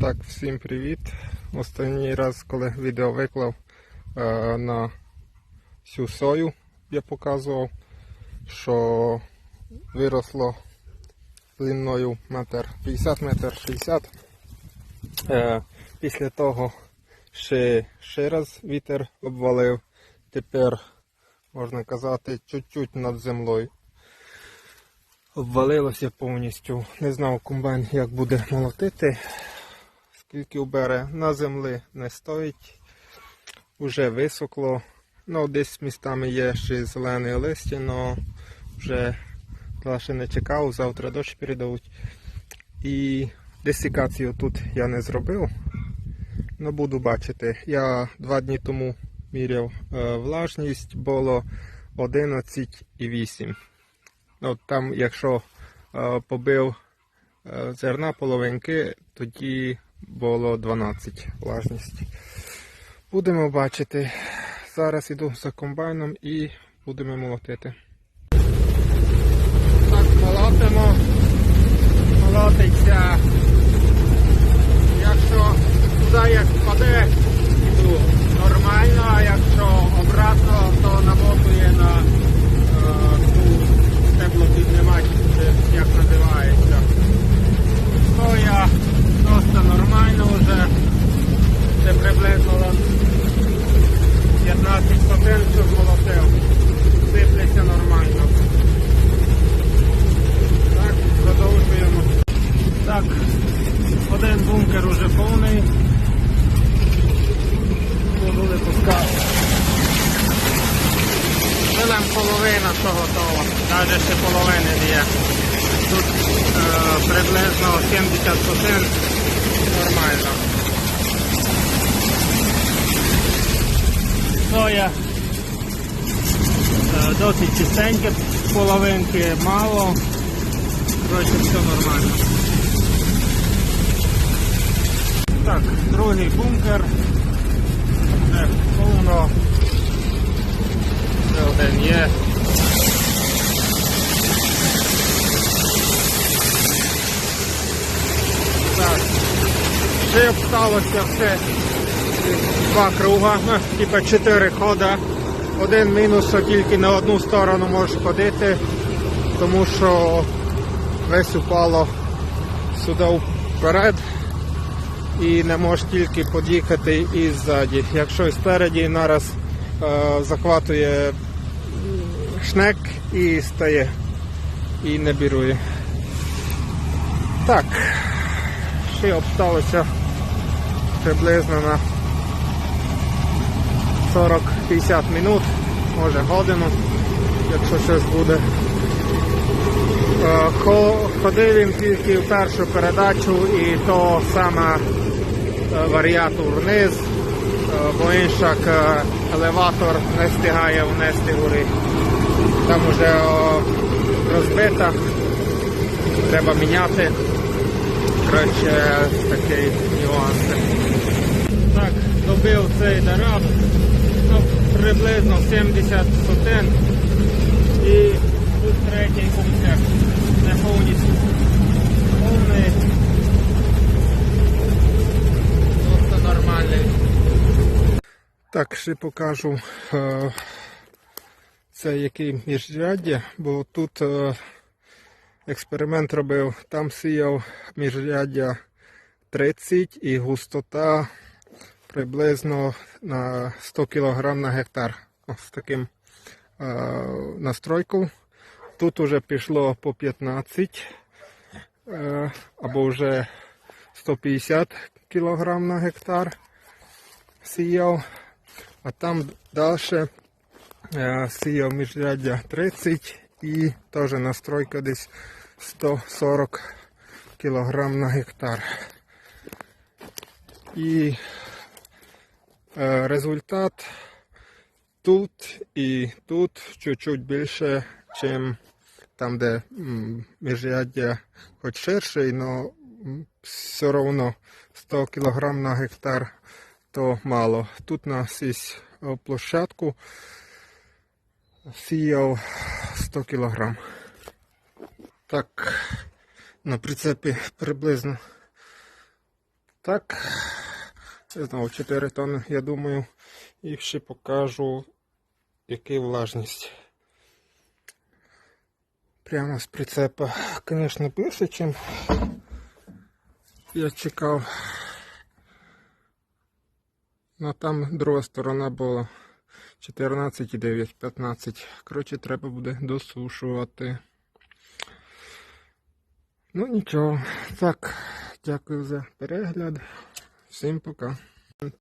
Так, всім привіт. Останній раз, коли відео виклав е, на всю сою, я показував, що виросло длиною метр 50 метр 60. Е, після того ще, ще раз вітер обвалив. Тепер, можна казати, чуть-чуть над землею. Обвалилося повністю. Не знав комбайн, як буде молотити скільки убере, на землі не стоїть, вже висохло. Ну, десь містами є ще зелене листя, але вже ще не чекав, завтра дощ передадуть. І десикацію тут я не зробив. Ну, буду бачити. Я два дні тому міряв е, влажність, було 11,8. Ну, там, якщо е, побив е, зерна половинки, тоді було 12 влажність. Будемо бачити. Зараз йду за комбайном і будемо молотити. Так, молотимо. Молотиться. Якщо туди як впаде, іду нормально, а якщо обратно, то намотує на е, ту стеблопіднімач, чи як називається. То я просто нормально вже. Це приблизно 15% що змолотив. Сипляться нормально. Так, продовжуємо. Так, один бункер уже повний. Були пускати. Вилем половина, що готово. Навіть ще половини є. Тут е, приблизно 70% нормально. Соя досить чистеньке, половинки мало. Коротше, все нормально. Так, другий бункер. Вже повно. Ще один є. Так. Ще осталося все два круга, ну, типа чотири хода. Один мінус, що тільки на одну сторону можеш ходити, тому що весь упало сюди вперед і не можеш тільки під'їхати і ззаді. Якщо і спереді нараз е, захватує шнек і стає і не бірує. Так, ще обсталося приблизно на 40-50 минут, може годину, якщо щось буде. Е, Ходив він тільки в першу передачу і то саме е, варіатор вниз, е, бо іншак елеватор не встигає внести гори. Там вже розбита, треба міняти. Коротше, такий нюанс. Так, добив цей ну, приблизно 70 сотен. І тут третій бункер. Не повністю повний. Просто нормальний. Так, ще покажу е, це який міжряддя, бо тут е, експеримент робив, там сіяв міжряддя 30 і густота приблизно на 100 кг на гектар. Ось таким е, настройком. Тут уже пішло по 15 е, або вже 150 кг на гектар сіяв. А там далі е, сіяв міжряддя 30 і теж настройка десь 140 кг на гектар. І результат тут і тут чуть-чуть більше, ніж там, де міжряддя хоч ширше, але все одно 100 кг на гектар то мало. Тут на сісь площадку сіяв 100 кг. Так, на прицепі приблизно Так, це знову 4 тонни, я думаю. І ще покажу, яка влажність. Прямо з прицепа, звісно, більше, ніж я чекав. Ну там друга сторона була 14,9, 15. Коротше, треба буде досушувати. Ну нічого. Так, дякую за перегляд. Всім пока.